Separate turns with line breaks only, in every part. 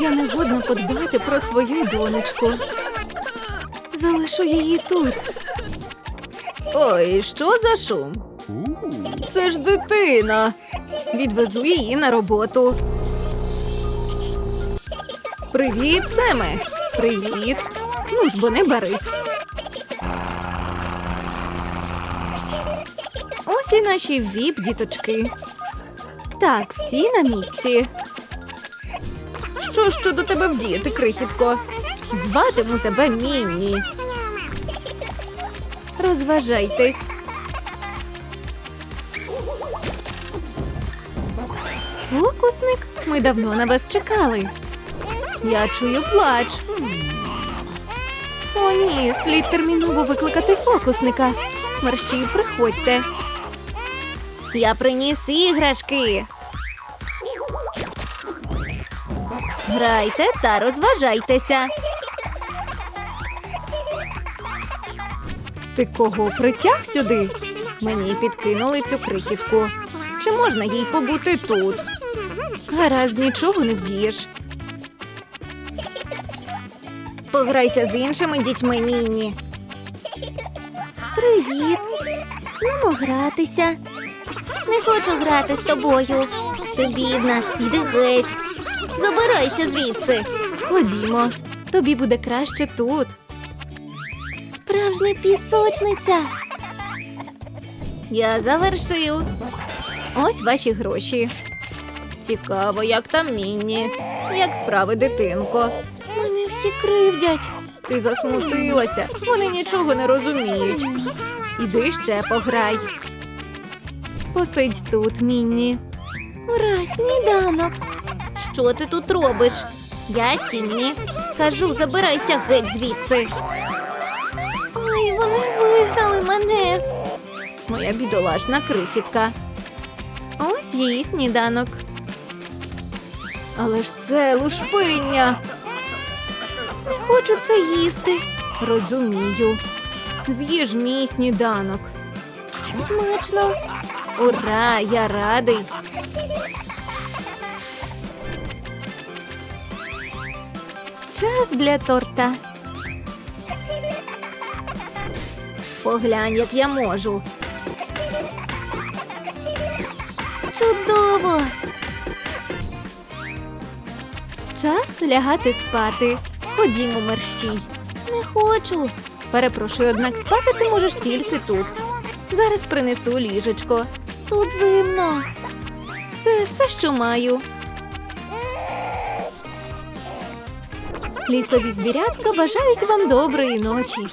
Я не годна подбати про свою донечку. Залишу її тут. Ой, що за шум? Це ж дитина. Відвезу її на роботу. Привіт, Семе. Привіт. Ну ж бо не барись. Ось і наші віп діточки. Так, всі на місці. Що щодо тебе вдіяти, крихітко? Зватиму тебе Мінні. Розважайтесь. Фокусник, ми давно на вас чекали. Я чую плач. О, ні, слід терміново викликати фокусника. Мерщій, приходьте. Я приніс іграшки. Грайте та розважайтеся. Ти кого притяг сюди? Мені підкинули цю крихітку. Чи можна їй побути тут? Гаразд, нічого не вдієш. Пограйся з іншими дітьми, Мінні. Привіт. Ну, гратися. Не хочу грати з тобою. Ти бідна, йди геть. Забирайся звідси. Ходімо, тобі буде краще тут. Справжня пісочниця. Я завершив. Ось ваші гроші. Цікаво, як там Мінні. Як справи, дитинко? Мене всі кривдять. Ти засмутилася. Вони нічого не розуміють. Іди ще пограй. Посидь тут, Мінні. Ура, сніданок. Що ти тут робиш? Я Тіммі. Кажу, забирайся геть звідси. Ой, вони вигнали мене. Моя бідолашна крихітка. Ось її сніданок. Але ж це лушпиння. Не хочу це їсти. Розумію. З'їж мій сніданок. Смачно. Ура, я радий. Час для торта. Поглянь, як я можу. Чудово. Час лягати спати. Ходімо, мерщій. Не хочу. Перепрошую, однак спати ти можеш тільки тут. Зараз принесу ліжечко. Тут зимно. Це все, що маю. Лісові звірятка бажають вам доброї ночі.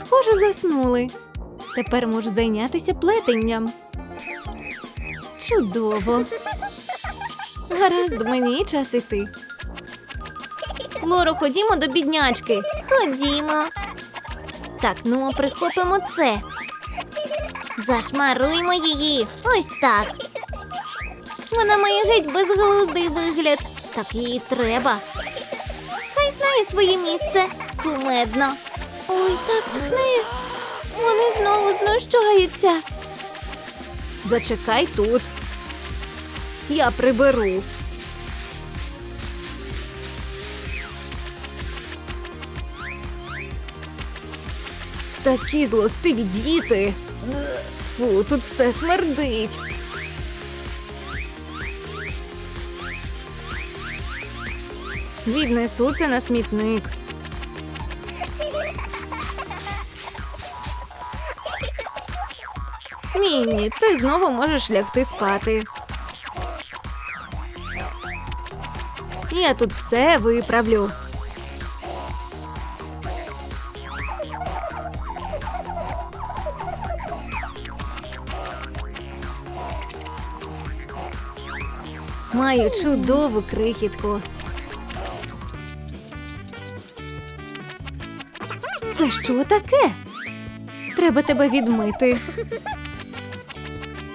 Схоже, заснули. Тепер можу зайнятися плетенням. Чудово. Гаразд, мені час іти. Лоро, ходімо до біднячки. Ходімо. Так, ну прихопимо це. Зашмаруємо її. Ось так. Вона має геть безглуздий вигляд. Так їй треба. Своє місце. Кумедно. Ой, так не. Вони знову знущаються. Зачекай тут. Я приберу. Такі злостиві діти. Фу, тут все смердить. Віднесу це на смітник. Мінні, ти знову можеш лягти спати. Я тут все виправлю. Маю чудову крихітку. Це що таке? Треба тебе відмити.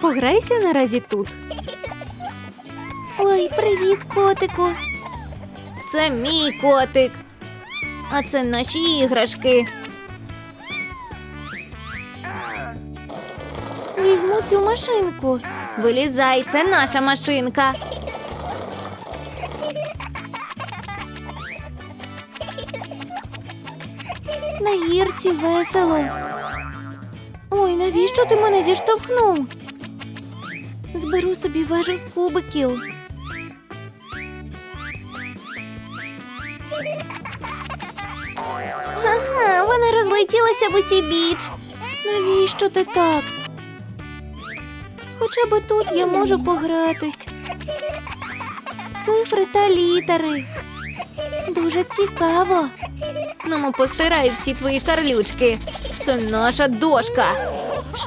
Пограйся наразі тут. Ой, привіт, котику. Це мій котик. А це наші іграшки. Візьму цю машинку. Вилізай, це наша машинка. На гірці весело. Ой, навіщо ти мене зіштовхнув? Зберу собі вежу з кубиків. Ага, вона розлетілася в усі біч. Навіщо ти так? Хоча б тут я можу погратись. Цифри та літери. Дуже цікаво. Ну, постирай всі твої карлючки. Це наша дошка.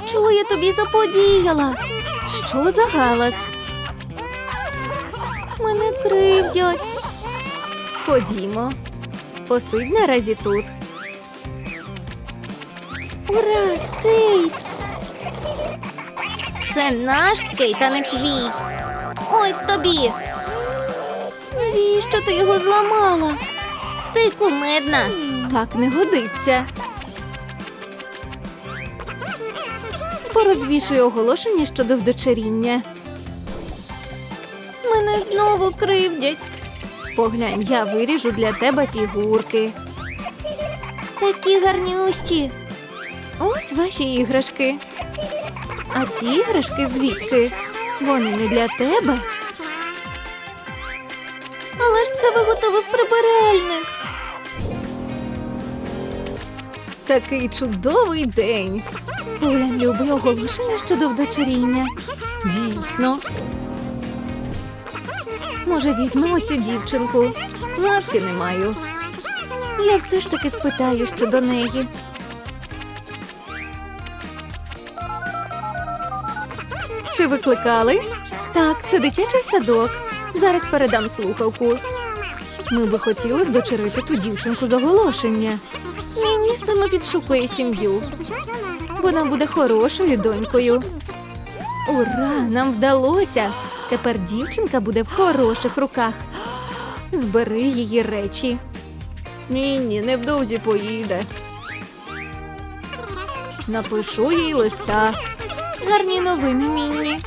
Що я тобі заподіяла? Що за галас? Мене кривдять. Ходімо. Посидь наразі тут. Ура, скейт! Це наш скейт, а не твій. Ось тобі. Навіщо ти його зламала? Ти кумедна. Так не годиться. Порозвішую оголошення щодо вдочеріння. Мене знову кривдять. Поглянь, я виріжу для тебе фігурки. Такі гарнющі. Ось ваші іграшки. А ці іграшки звідки? Вони не для тебе. Але ж це виготовив прибиральник. Такий чудовий день. Поглянь, любий оголошення щодо вдочеріння. Дійсно. Може, візьмемо цю дівчинку? Гадки не маю. Я все ж таки спитаю щодо неї. Чи викликали? Так, це дитячий садок. Зараз передам слухавку. Ми би хотіли вдочерити ту дівчинку з оголошення. Саме підшукує сім'ю. Вона буде хорошою донькою. Ура! Нам вдалося! Тепер дівчинка буде в хороших руках. Збери її речі. Ні, ні, невдовзі поїде. Напишу їй листа. Гарні новини, Мінні.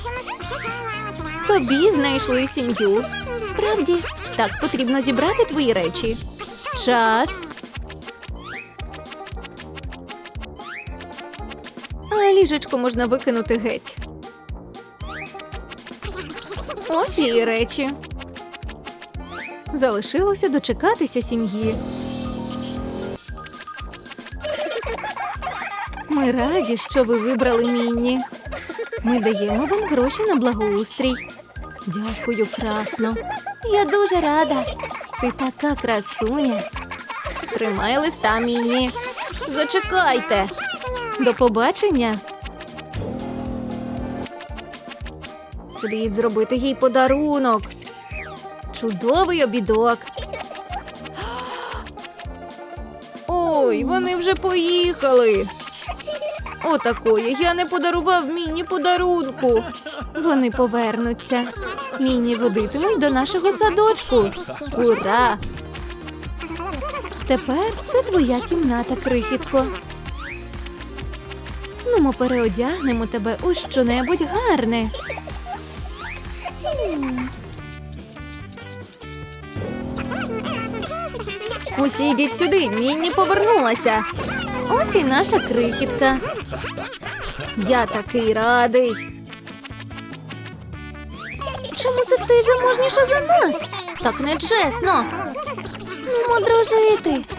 Тобі знайшли сім'ю. Справді, так потрібно зібрати твої речі. Час. Ліжечко можна викинути геть. Ось її речі. Залишилося дочекатися сім'ї. Ми раді, що ви вибрали Мінні. Ми даємо вам гроші на благоустрій. Дякую, красно. Я дуже рада. Ти така красуня. Тримай листа, Мінні. Зачекайте. До побачення. Слід зробити їй подарунок. Чудовий обідок. Ой, вони вже поїхали. Отакої я не подарував Мінні подарунку. Вони повернуться. Мінні водитимуть до нашого садочку. Ура! Тепер це твоя кімната, крихітко. Ну, ми переодягнемо тебе у щонебудь гарне. Усі йдіть сюди, Мінні повернулася. Ось і наша крихітка. Я такий радий. Чому це ти заможніша за нас? Так нечесно. Ну, дружити.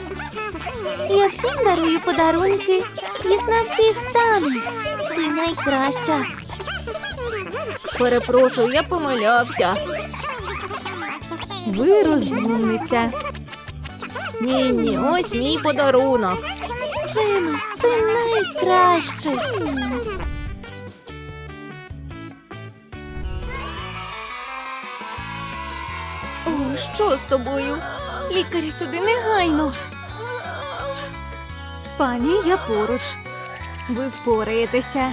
Я всім дарую подарунки. Їх на всіх стане. Ти найкраща. Перепрошую, я помилявся. Ви розумниця. Ні, ні, ось мій подарунок. Симе, ти найкращий. О, що з тобою? Лікаря сюди негайно. Пані, я поруч. Ви впораєтеся.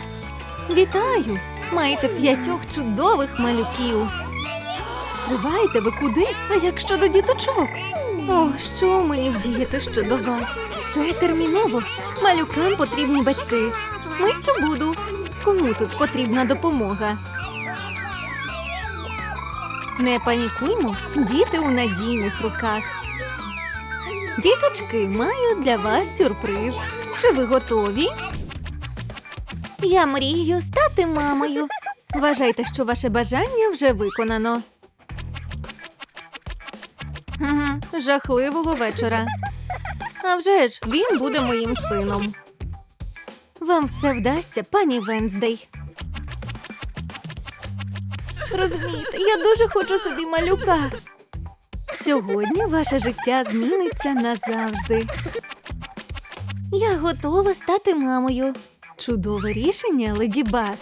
Вітаю! Маєте п'ятьох чудових малюків. Стривайте ви куди? А як щодо діточок? О, що мені вдіяти щодо вас? Це терміново. Малюкам потрібні батьки. Миттю буду. Кому тут потрібна допомога? Не панікуймо, діти у надійних руках. Діточки, маю для вас сюрприз. Чи ви готові? Я мрію стати мамою. Вважайте, що ваше бажання вже виконано. Жахливого вечора. А вже ж він буде моїм сином. Вам все вдасться, пані Венздей. Розумієте, я дуже хочу собі малюка. Сьогодні ваше життя зміниться назавжди. Я готова стати мамою. Чудове рішення, леді Баг.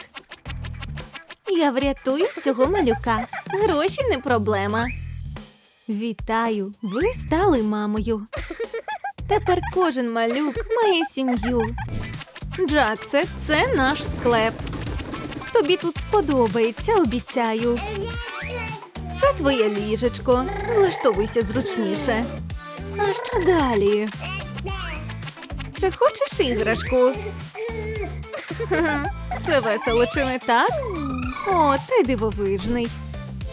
Я врятую цього малюка. Гроші не проблема. Вітаю, ви стали мамою. Тепер кожен малюк має сім'ю. Джаксе, це наш склеп. Тобі тут сподобається, обіцяю. Це твоє ліжечко. Влаштовуйся зручніше. А що далі? Чи хочеш іграшку? Це весело, чи не так? О, ти дивовижний.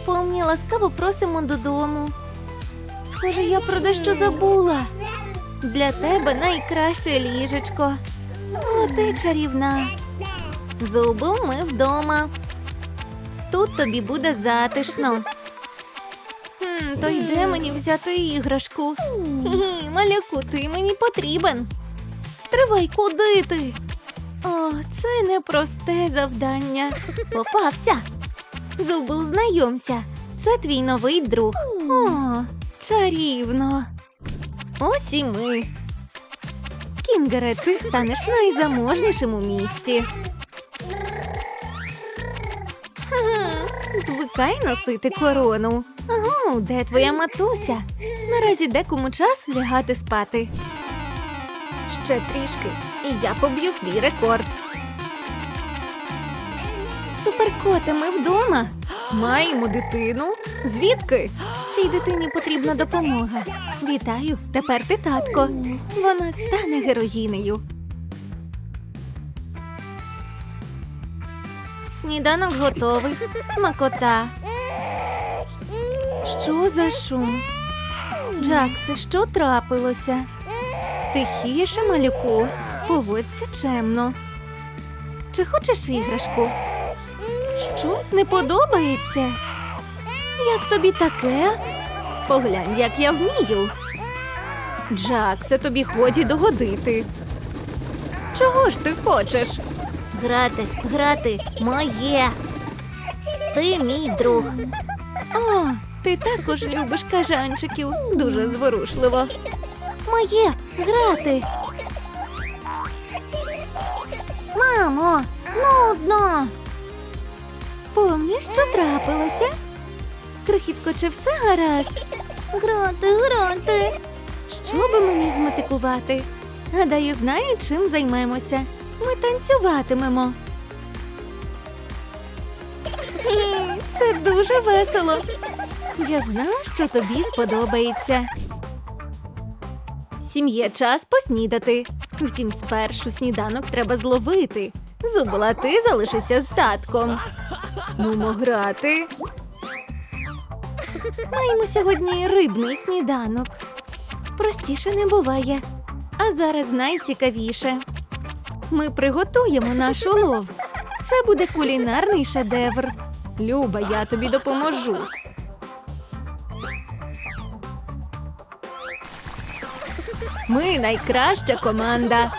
Помні, ласкаво просимо додому. Схоже, я про дещо забула. Для тебе найкраще ліжечко. О, ти чарівна. Зубл, ми вдома. Тут тобі буде затишно. Хм, то йде мені взяти іграшку. Хі-хі, малюку, ти мені потрібен. Стривай, куди ти? О, це непросте завдання. Попався. Зубл, знайомся. Це твій новий друг. О, чарівно. Ось і ми. Кінгере, ти станеш найзаможнішим у місті. Звикай носити корону. Ага, де твоя матуся? Наразі декому час лягати спати. Ще трішки, і я поб'ю свій рекорд. Суперкоте, ми вдома. Маємо дитину. Звідки? Цій дитині потрібна допомога. Вітаю, тепер ти татко. Вона стане героїнею. Сніданок готовий. Смакота. Що за шум? Джаксе, що трапилося? Тихіше, малюку, поводься чемно. Чи хочеш іграшку? Що не подобається? Як тобі таке? Поглянь, як я вмію. Джаксе, тобі ході догодити. Чого ж ти хочеш? Грати, грати, моє. Ти мій друг. О, ти також любиш кажанчиків. Дуже зворушливо. Моє грати. Мамо, нудно. Помніш, що трапилося? Крихітко, чи все гаразд? Грати, грати. Що би мені зметикувати? Гадаю, знаю, чим займемося. Ми танцюватимемо. Це дуже весело. Я знала, що тобі сподобається. Сім'є час поснідати. Втім, спершу сніданок треба зловити. Зубила, ти залишися з татком. Нумо грати. Маємо сьогодні рибний сніданок. Простіше не буває. А зараз найцікавіше. Ми приготуємо наш улов. Це буде кулінарний шедевр. Люба, я тобі допоможу. Ми найкраща команда.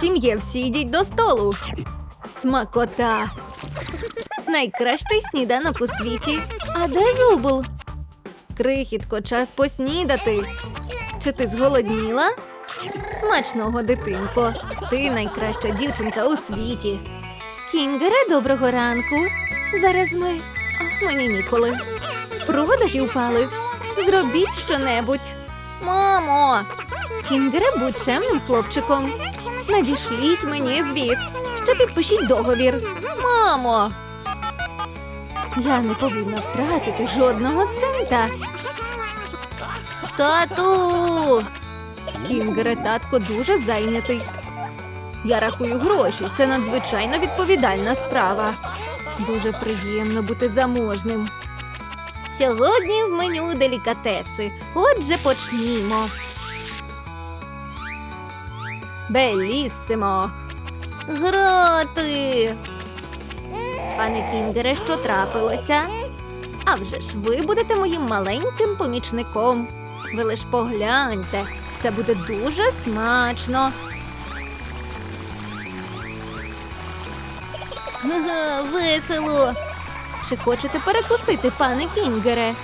Сім'є всі йдіть до столу. Смакота. Найкращий сніданок у світі. А де зубл? Крихітко, час поснідати. Чи ти зголодніла? Смачного, дитинко. Ти найкраща дівчинка у світі. Кінгере, доброго ранку. Зараз ми. Мені ніколи. Продажі впали. Зробіть щонебудь. Мамо! Кінгере, будь чемним хлопчиком. Надішліть мені звіт. Ще підпишіть договір. Мамо! Я не повинна втратити жодного цента. Тату! Кінгере, татко дуже зайнятий. Я рахую гроші. Це надзвичайно відповідальна справа. Дуже приємно бути заможним. Сьогодні в меню делікатеси. Отже, почнімо. Беліссимо. Грати. Пане Кінгере, що трапилося? А вже ж ви будете моїм маленьким помічником. Ви лиш погляньте, це буде дуже смачно. Весело. Чи хочете перекусити, пане Кінгере?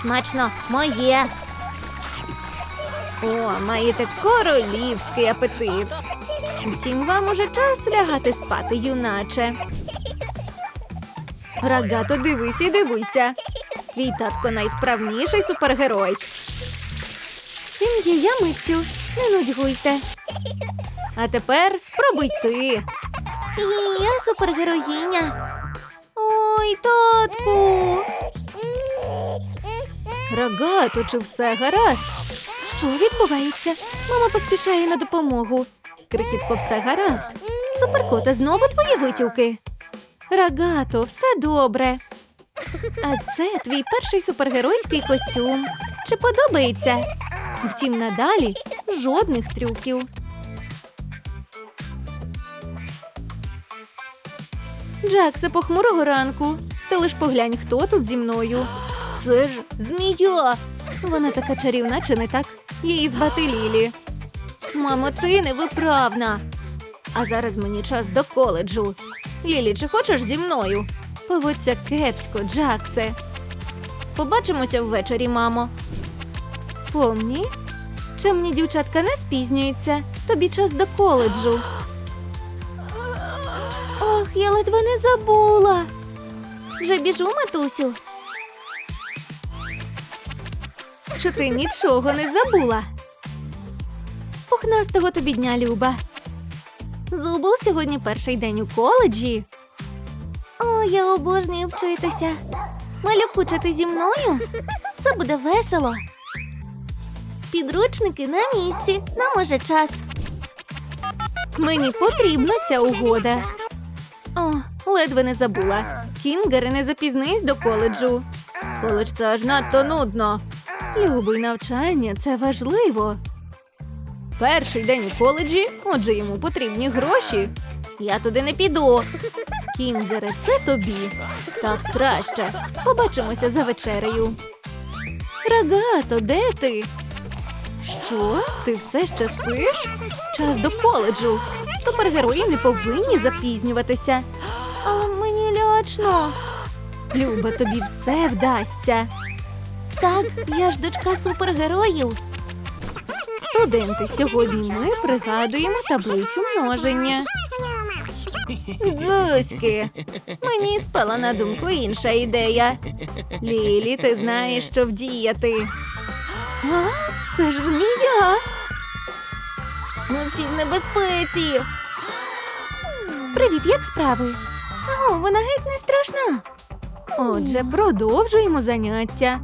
Смачно, моє. О, маєте королівський апетит. Втім, вам уже час лягати спати, юначе. Рагато, дивись і дивися. Твій татко найвправніший супергерой. Сім'я миттю, не нудьгуйте. А тепер спробуй ти. Я супергероїня. Ой, татку. Рогато, чи все гаразд? Що відбувається? Мама поспішає на допомогу. Крихітко, все гаразд. Суперкота, знову твої витівки. Рогато, все добре. А це твій перший супергеройський костюм. Чи подобається? Втім, надалі жодних трюків. Джаксе, похмурого ранку. Ти лиш поглянь, хто тут зі мною. Це ж змія. Вона така чарівна, чи не так? Її звати Лілі. Мамо, ти невиправна. А зараз мені час до коледжу. Лілі, чи хочеш зі мною? Поводься кепсько, Джаксе. Побачимося ввечері, мамо. Помні? Чемні дівчатка не спізнюються. Тобі час до коледжу. Я ледве не забула. Вже біжу, матусю. Чи ти нічого не забула? Пухнастого тобі дня, Люба. Зубул сьогодні перший день у коледжі. О, я обожнюю вчитися. Малюку, зі мною? Це буде весело. Підручники на місці. Нам уже час. Мені потрібна ця угода. О, ледве не забула. Кінгери, не запізнись до коледжу. Коледж це аж надто нудно. Любий навчання це важливо. Перший день у коледжі, отже йому потрібні гроші. Я туди не піду. Кінгере, це тобі. Так краще. Побачимося за вечерею. Рагато, де ти? Що? Ти все ще спиш? Час до коледжу. Супергерої не повинні запізнюватися. А мені лячно. Люба, тобі все вдасться. Так, я ж дочка супергероїв. Студенти, сьогодні ми пригадуємо таблицю множення. Дзузьки, мені спала на думку інша ідея. Лілі, ти знаєш, що вдіяти. А, це ж змія. Ми всі в небезпеці. Привіт, як справи? О, вона геть не страшна. Отже, продовжуємо заняття.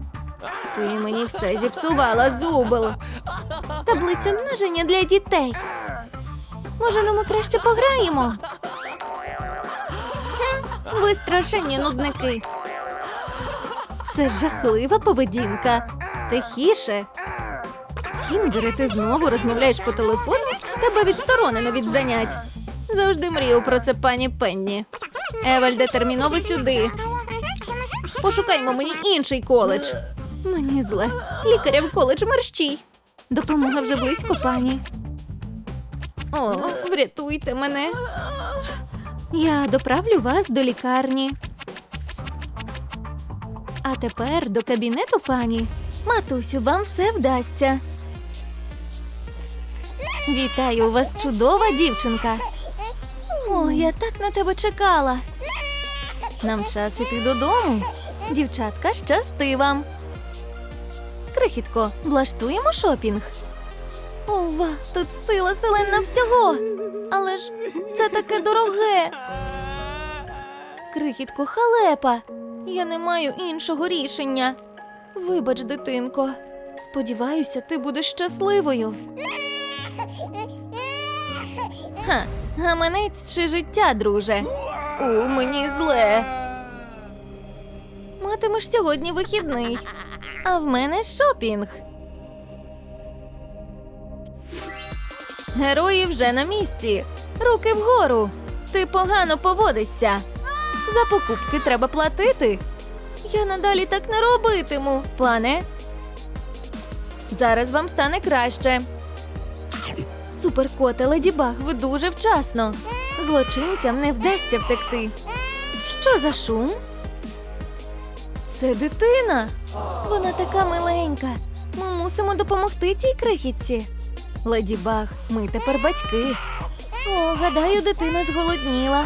Ти мені все зіпсувала, зубл. Таблиця множення для дітей. Може, ну ми краще пограємо? Хм, Ви страшенні нудники. Це жахлива поведінка. Тихіше. Кінгере, ти знову розмовляєш по телефону? Тебе відсторонено від занять. Завжди мрію про це, пані Пенні. Евальде, терміново сюди. Пошукаймо мені інший коледж. Мені зле. Лікаря в коледж мерщій. Допомога вже близько, пані. О, врятуйте мене. Я доправлю вас до лікарні. А тепер до кабінету, пані. Матусю, вам все вдасться. Вітаю, у вас чудова дівчинка. О, я так на тебе чекала. Нам час іти додому. Дівчатка, щасти вам. Крихітко, влаштуємо шопінг. Ова, тут сила селена всього. Але ж це таке дороге. Крихітко, халепа. Я не маю іншого рішення. Вибач, дитинко. Сподіваюся, ти будеш щасливою. Ха, гаманець чи життя, друже? У мені зле. матимеш сьогодні вихідний. А в мене шопінг. Герої вже на місці. Руки вгору. Ти погано поводишся. За покупки треба платити. Я надалі так не робитиму, пане. Зараз вам стане краще. Суперкоте Леді Баг, ви дуже вчасно. Злочинцям не вдасться втекти. Що за шум? Це дитина. Вона така миленька. Ми мусимо допомогти цій крихітці. Леді Баг, ми тепер батьки. О, гадаю, дитина зголодніла.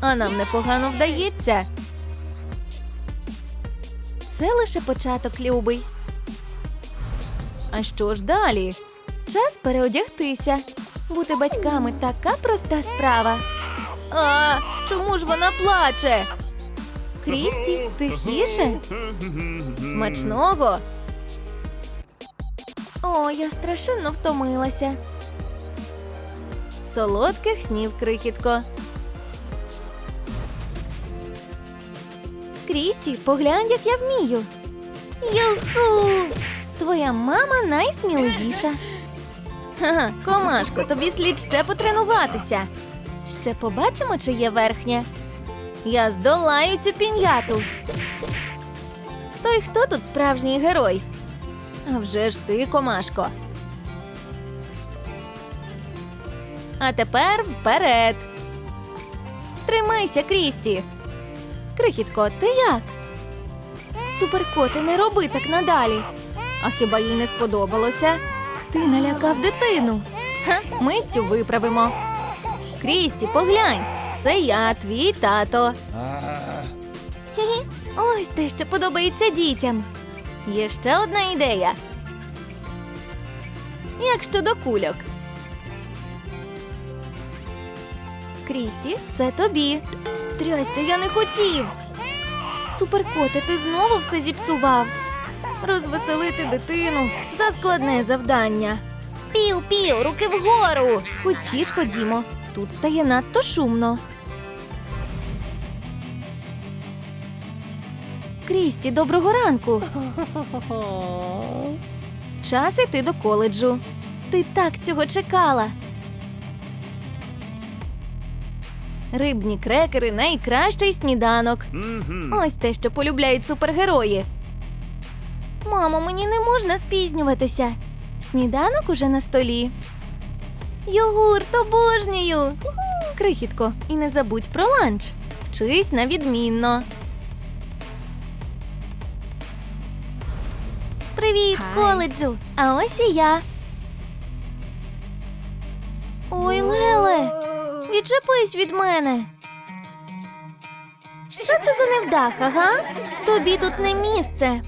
А нам непогано вдається. Це лише початок, любий. А що ж далі? Час переодягтися. Бути батьками така проста справа. А, чому ж вона плаче? Крісті, тихіше? Смачного. О, я страшенно втомилася. Солодких снів крихітко. Крісті, поглянь, як я вмію. Юху! Твоя мама найсміливіша. Ха, комашко, тобі слід ще потренуватися. Ще побачимо, чи є верхня. Я здолаю цю пін'яту. То й хто тут справжній герой? А вже ж ти, комашко. А тепер вперед. Тримайся, Крісті. Крихітко, ти як? Суперкоти, не роби так надалі. А хіба їй не сподобалося? Ти налякав дитину. Ха, миттю виправимо. Крісті, поглянь, це я, твій тато. Ось те, що подобається дітям. Є ще одна ідея. Як щодо кульок? Крісті, це тобі. Трястя, я не хотів. Суперкоте, ти знову все зіпсував. Розвеселити дитину за складне завдання. Пів, пів, руки вгору. Хочі ж ходімо. Тут стає надто шумно. Крісті, доброго ранку. Час іти до коледжу. Ти так цього чекала. Рибні крекери найкращий сніданок. Ось те, що полюбляють супергерої. Мамо, мені не можна спізнюватися. Сніданок уже на столі. Йогурт обожнюю. Крихітко, і не забудь про ланч. Вчись на відмінно. Привіт, коледжу! А ось і я. Ой, Леле, відчепись від мене. Що це за невдаха, га? Тобі тут не місце.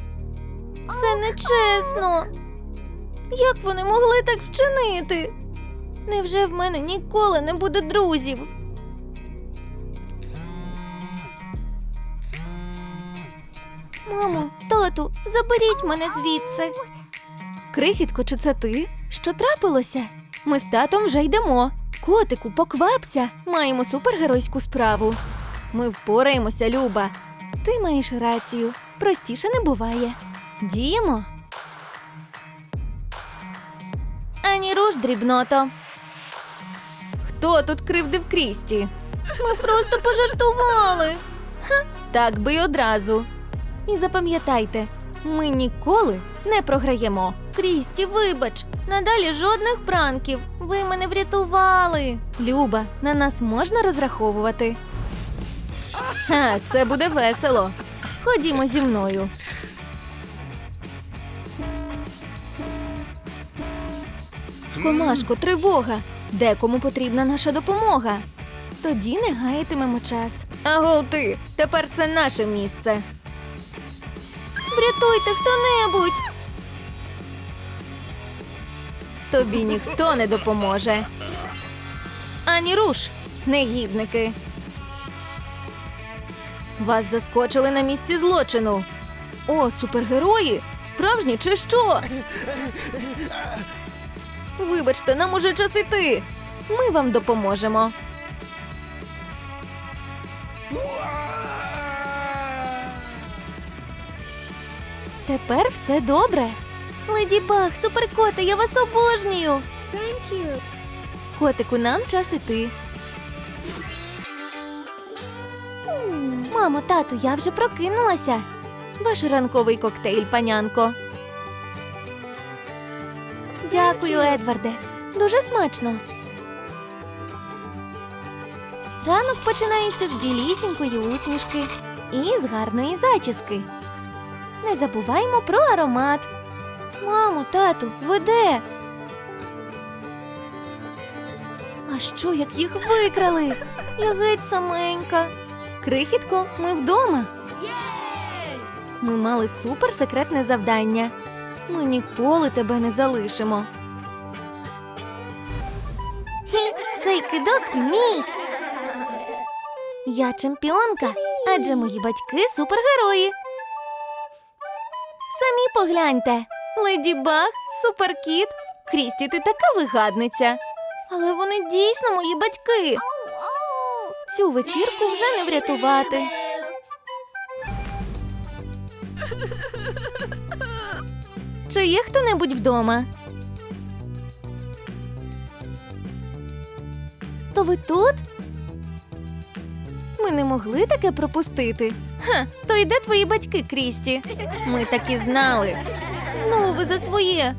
Це нечесно. Як вони могли так вчинити? Невже в мене ніколи не буде друзів? Мамо, тату, заберіть мене звідси. Крихітко, чи це ти? Що трапилося? Ми з татом вже йдемо. Котику, поквапся. Маємо супергеройську справу. Ми впораємося, Люба. Ти маєш рацію. Простіше не буває. Діємо. Ані руш, дрібното. Хто тут кривдив Крісті? Ми просто пожартували. Ха, так би й одразу. І запам'ятайте, ми ніколи не програємо. Крісті, вибач, надалі жодних пранків. Ви мене врятували. Люба, на нас можна розраховувати. Ха, це буде весело. Ходімо зі мною. Комашко, тривога. Декому потрібна наша допомога. Тоді не гаятимемо час. Аго ти, тепер це наше місце. Врятуйте хто-небудь. Тобі ніхто не допоможе. Ані руш, негідники. Вас заскочили на місці злочину. О, супергерої? Справжні чи що? Вибачте, нам уже час іти. Ми вам допоможемо. Тепер все добре. Леді Баг, суперкоти, я вас обожнюю.
Thank you.
Котику, нам час іти. Мамо, тату, я вже прокинулася. Ваш ранковий коктейль, панянко. Дякую, Едварде. Дуже смачно. Ранок починається з білісінької усмішки і з гарної зачіски. Не забуваймо про аромат. Мамо, тату, ви де? А що, як їх викрали? Я геть саменька. Крихітко, ми вдома. Ми мали суперсекретне завдання. Ми ніколи тебе не залишимо. Хі, цей кидок мій. Я чемпіонка, адже мої батьки супергерої. Самі погляньте. Леді Баг, суперкіт. Крісті, ти така вигадниця. Але вони дійсно мої батьки. Цю вечірку вже не врятувати. Чи є хто-небудь вдома? То ви тут? Ми не могли таке пропустити. Ха, то йде твої батьки, Крісті. Ми так і знали. Знову ви за своє.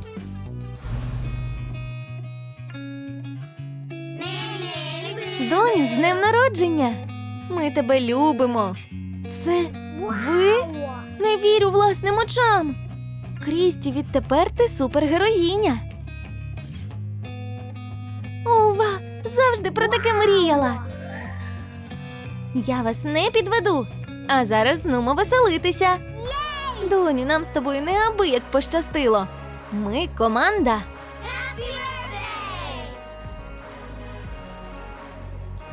Донь, з днем народження. Ми тебе любимо. Це ви? Не вірю власним очам. Крісті, відтепер ти супергероїня. Ова, завжди про таке мріяла. Я вас не підведу. А зараз знумо веселитися. Доню, нам з тобою неабияк пощастило. Ми команда.